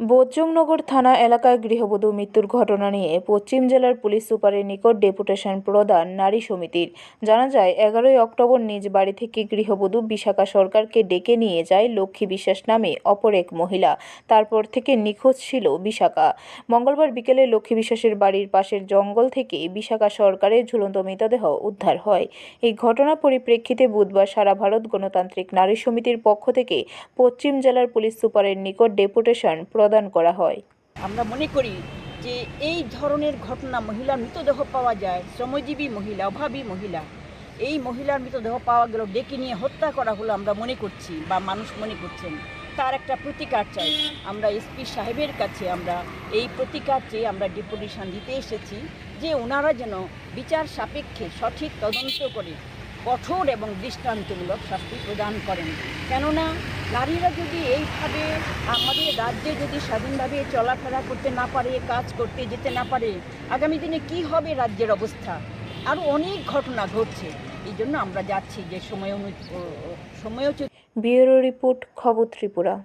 বোজ্জংনগর থানা এলাকায় গৃহবধূ মৃত্যুর ঘটনা নিয়ে পশ্চিম জেলার পুলিশ সুপারের নিকট ডেপুটেশন প্রদান নারী সমিতির। জানা যায়, এগারোই অক্টোবর নিজ বাড়ি থেকে গৃহবধূ বিশাখা সরকারকে ডেকে নিয়ে যায় লক্ষ্মী বিশ্বাস নামে অপর এক মহিলা। তারপর থেকে নিখোঁজ ছিল বিশাখা। মঙ্গলবার বিকেলে লক্ষ্মী বিশ্বাসের বাড়ির পাশের জঙ্গল থেকে বিশাখা সরকারের ঝুলন্ত মৃতদেহ উদ্ধার হয়। এই ঘটনা পরিপ্রেক্ষিতে বুধবার সারা ভারত গণতান্ত্রিক নারী সমিতির পক্ষ থেকে পশ্চিম জেলার পুলিশ সুপারের নিকট ডেপুটেশন প্রদান করা হয়। আমরা মনে করি যে এই ধরনের ঘটনা মহিলার মৃতদেহ পাওয়া যায়, শ্রমজীবী মহিলা, অভাবী মহিলা। এই মহিলার মৃতদেহ পাওয়া গেল ডেকে নিয়ে হত্যা করা হলো আমরা মনে করছি বা মানুষ মনে করছেন। তার একটা প্রতিকার চাই। আমরা এসপি সাহেবের কাছে আমরা এই প্রতিকার চেয়ে আমরা ডেপুটেশন দিতে এসেছি যে ওনারা যেন বিচার সাপেক্ষে সঠিক তদন্ত করে কঠোর এবং দৃষ্টান্তমূলক শাস্তি প্রদান করেন। কেননা নারীরা যদি এইভাবে আমাদের রাজ্যে যদি স্বাধীনভাবে চলাফেরা করতে না পারে, কাজ করতে যেতে না পারে, আগামী দিনে কি হবে রাজ্যের অবস্থা? আরও অনেক ঘটনা ঘটছে। এই জন্য আমরা যাচ্ছি যে সময় অনু- ও- ও- সময়োচিত ব্যুরো রিপোর্ট খবর ত্রিপুরা।